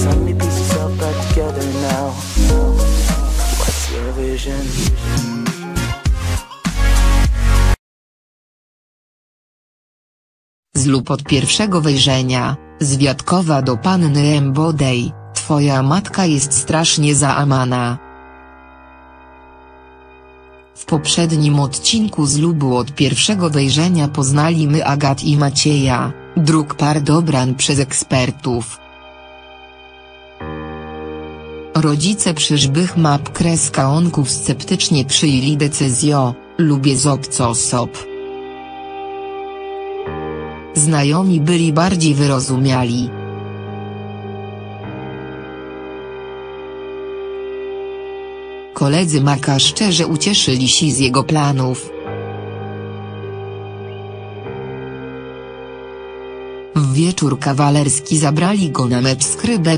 Yourself back together now. What's your vision? Zlub od pierwszego wejrzenia, zwiadkowa do panny Embodej, twoja matka jest strasznie zaamana. W poprzednim odcinku z lubu od pierwszego wejrzenia poznaliśmy Agat i Macieja, dróg par dobran przez ekspertów. Rodzice przyszłych map kreska onków sceptycznie przyjęli decyzję, lubię z obcosób. Znajomi byli bardziej wyrozumiali. Koledzy Maka szczerze ucieszyli się z jego planów. W wieczór kawalerski zabrali go na mecz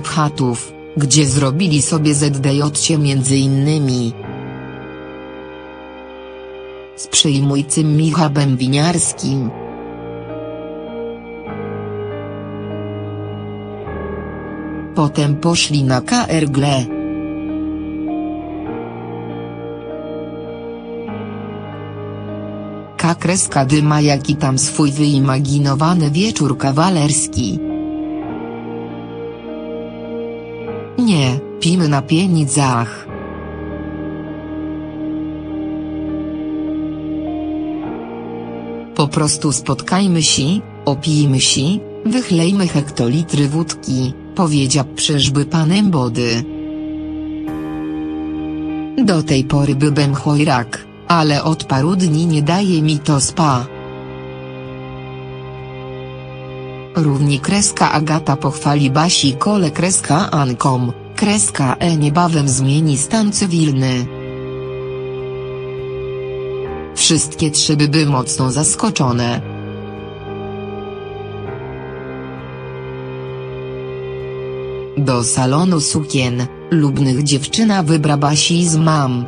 pchatów, gdzie zrobili sobie ZDJ między innymi z przyjmującym Michałem Winiarskim. Potem poszli na KR Gle. K kreska dyma jaki tam swój wyimaginowany wieczór kawalerski. Nie, pimy na pieniądzach. Po prostu spotkajmy się, opijmy się, wychlejmy hektolitry wódki, powiedział przyszły pan Embody. Do tej pory byłem chojrak, ale od paru dni nie daje mi to spa. Równie kreska Agata pochwali Basi kole kreska Ankom, kreska E niebawem zmieni stan cywilny. Wszystkie trzy były mocno zaskoczone. Do salonu sukien, lubnych dziewczyna wybra Basi z mam.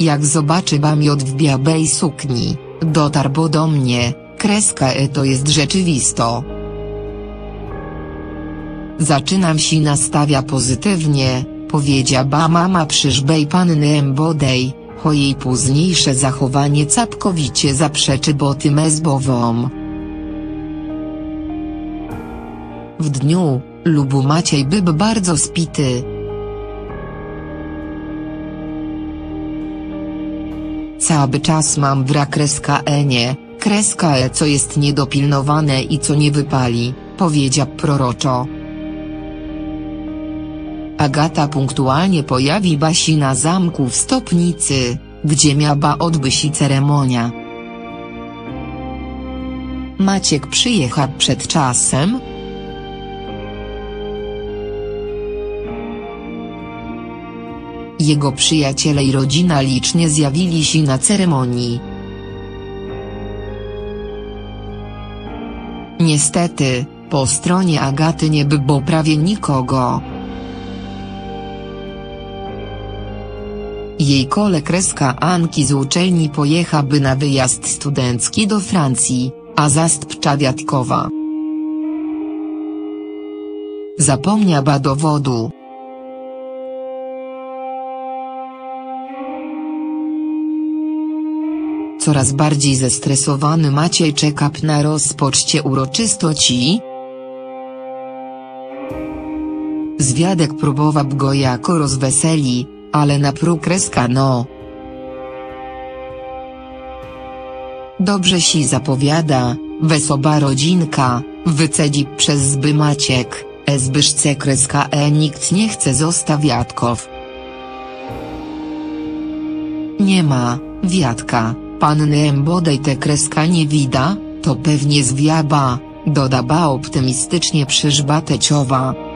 Jak zobaczy Bamiot w białej sukni, dotarł do mnie, kreska E to jest rzeczywisto. Zaczynam się nastawia pozytywnie, powiedziała mama przyszłej panny Embodej, cho jej późniejsze zachowanie całkowicie zaprzeczy boty mezbowom. W dniu, lubu Maciej był bardzo spity. Cały czas mam wra kreska E nie, kreska E co jest niedopilnowane i co nie wypali, powiedział proroczo. Agata punktualnie pojawi Basi na zamku w Stopnicy, gdzie miała odbyć się ceremonia. Maciek przyjechał przed czasem, Jego przyjaciele i rodzina licznie zjawili się na ceremonii. Niestety, po stronie Agaty nie było prawie nikogo. Jej kole kreska Anki z uczelni pojechałaby na wyjazd studencki do Francji, a zastępcza Wiatkowa. Zapomniała dowodu. Coraz bardziej zestresowany Maciej czeka na rozpoczcie uroczystości. Zwiadek próbował go jako rozweseli, ale na próg kreska no. Dobrze się zapowiada, wesoła rodzinka, wycedzi przez zby Maciek, Zbyszce kreska e nikt nie chce zostawiatków. Nie ma, wiatka, panny Embodej te kreska nie wida, to pewnie zwiaba, dodaba optymistycznie przyżba teciowa.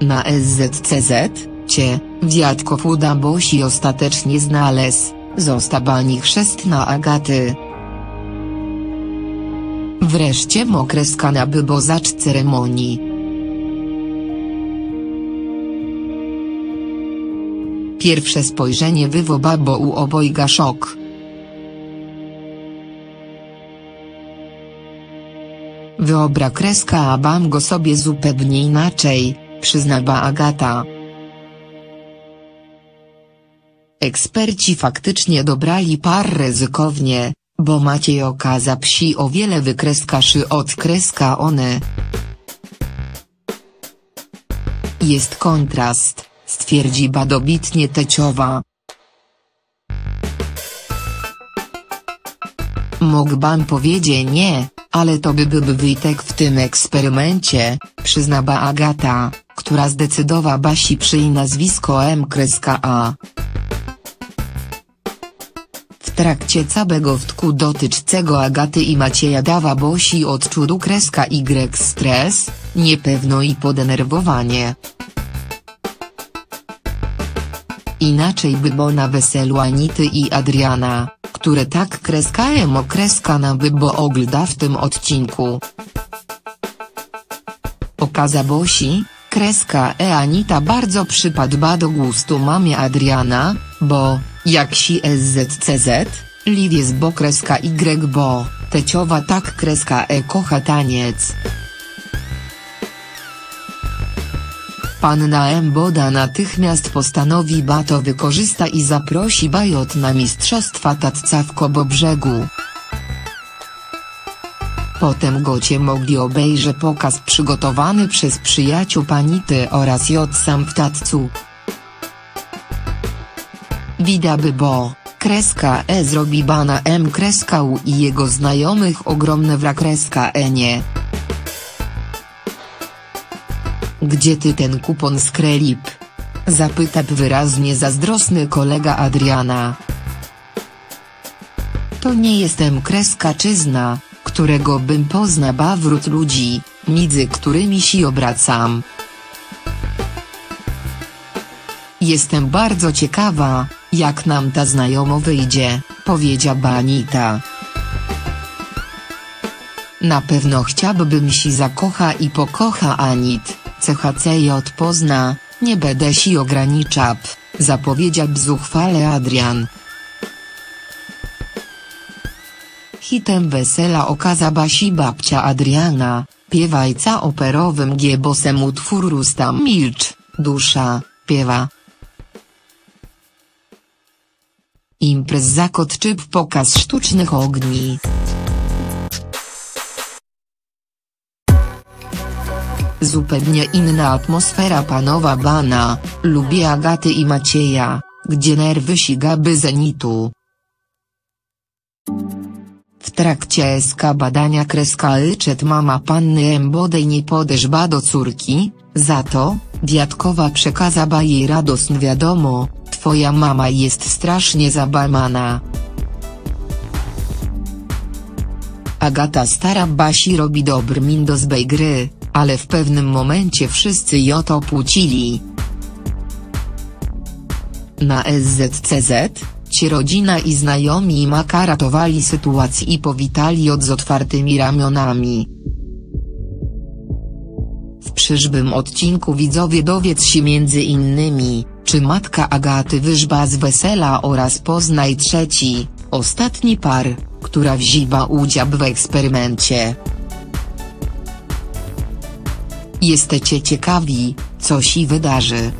Na SZCZ, cie, wiatków uda Bosi ostatecznie znalazł, zostabani chrzestna Agaty. Wreszcie mokreska na bybozacz ceremonii. Pierwsze spojrzenie wywoła bo u obojga szok. Wyobra kreska a bam go sobie zupełnie inaczej, przyznała Agata. Eksperci faktycznie dobrali par ryzykownie, bo Maciej okaza psi o wiele wykreskaszy od kreska one. Jest kontrast, stwierdzi badobitnie Teciowa. Mógłbym powiedzieć nie, ale to by był wyjtek w tym eksperymencie, przyznała Agata, która zdecydowała Basi przy nazwisko M.A. W trakcie całego wtku dotyczącego Agaty i Macieja dawa Bosi odczuł kreska Y stres, niepewno i podenerwowanie. Inaczej by było na weselu Anity i Adriana, które tak kreska emo kreska na by bo ogląda w tym odcinku. Okaza Bosi, kreska e Anita bardzo przypadła do gustu mamie Adriana, bo, jak si SZCZ, Liv jest bo kreska Y bo, teciowa tak kreska e kocha taniec. Panna Emboda natychmiast postanowi Bato wykorzysta i zaprosi Bajot na mistrzostwa tatca w Kobobrzegu. Potem gocie mogli obejrzeć pokaz przygotowany przez przyjaciół Panity oraz J sam w Tatcu. Widaby bo, kreska E zrobi bana M kreska U i jego znajomych ogromne wra kreska E nie. Gdzie ty ten kupon z Krelip? Zapytał wyraźnie zazdrosny kolega Adriana. To nie jestem kreska czyzna, którego bym poznała wrót ludzi, między którymi się obracam. Jestem bardzo ciekawa, jak nam ta znajomo wyjdzie, powiedziała Anita. Na pewno chciałbym się zakocha i pokocha Anit, CHCJ pozna, nie będę się ograniczał, zapowiedział zuchwale Adrian. Hitem wesela okaza Basi babcia Adriana, piewajca operowym giebosem utwór Rustam Milcz, dusza, piewa. Imprez zakotczyp pokaz sztucznych ogni. Zupełnie inna atmosfera panowa bana, lubię Agaty i Macieja, gdzie nerwy sigaby zenitu. W trakcie SK badania kreska Yczet mama panny Embodej nie podeszła do córki, za to, dziadkowa przekazała jej radosną wiadomo, twoja mama jest strasznie zabamana. Agata stara Basi robi dobry min do zbej gry, ale w pewnym momencie wszyscy ją opłucili. Na SZCZ, ci rodzina i znajomi Maka ratowali sytuację i powitali od z otwartymi ramionami. W przyszłym odcinku widzowie dowiedz się między innymi, czy matka Agaty wyżba z wesela oraz poznaj trzeci, ostatni par, która wzięła udział w eksperymencie. Jesteście ciekawi, co się wydarzy.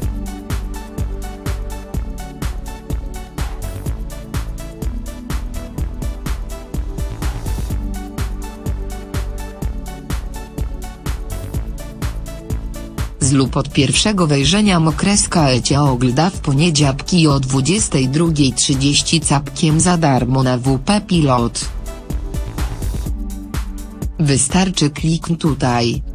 Z lub od pierwszego wejrzenia Mokreska Ecia ogląda w poniedziałki o 22.30 capkiem za darmo na WP Pilot. Wystarczy kliknąć tutaj.